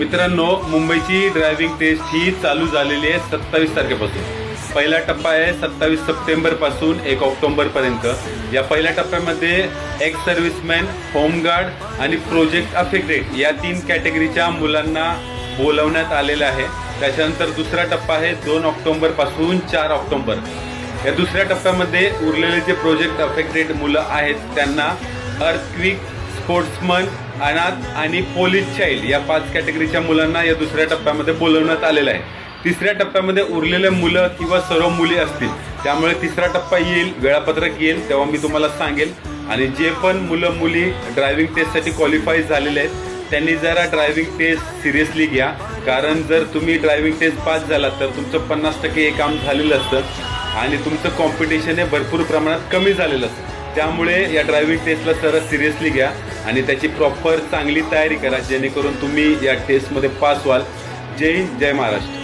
मित्रांनो मुंबईची driving taste ही चालू झालेली आहे सत्तावीस तारखेपासून. पहिला टप्पा आहे सत्तावीस सप्टेंबरपासून एक ऑक्टोंबरपर्यंत या पहिल्या टप्प्यामध्ये एक्स सर्व्हिसमॅन होमगार्ड आणि प्रोजेक्ट अफेक्टेड या तीन कॅटेगरीच्या मुलांना बोलवण्यात आलेलं आहे. त्याच्यानंतर दुसरा टप्पा आहे दोन ऑक्टोंबरपासून चार ऑक्टोबर. या दुसऱ्या टप्प्यामध्ये उरलेले जे प्रोजेक्ट अफेक्टेड मुलं आहेत त्यांना अर्थक्विक स्पोर्ट्समन अनाथ आणि पोलीस चाइल्ड या पाच कॅटेगरीच्या मुलांना या दुसऱ्या टप्प्यामध्ये बोलवण्यात आलेलं आहे. तिसऱ्या टप्प्यामध्ये उरलेले मुलं किंवा सर्व मुली असतील. त्यामुळे तिसरा टप्पा येईल वेळापत्रक येईल तेव्हा मी तुम्हाला सांगेल. आणि जे पण मुलं मुली ड्रायव्हिंग टेस्टसाठी क्वालिफाय झालेले आहेत त्यांनी जरा ड्रायव्हिंग टेस्ट सिरियसली घ्या. कारण जर तुम्ही ड्रायव्हिंग टेस्ट पास झालात तर तुमचं पन्नास टक्के हे काम झालेलं असतं. आणि तुमचं कॉम्पिटिशन हे भरपूर प्रमाणात कमी झालेलं असतं. त्यामुळे या ड्रायव्हिंग टेस्टला सरळ सिरियसली घ्या आणि त्याची प्रॉपर चांगली तयारी करा जेणेकरून तुम्ही या टेस्टमध्ये पास व्हाल. जय हिंद जय महाराष्ट्र.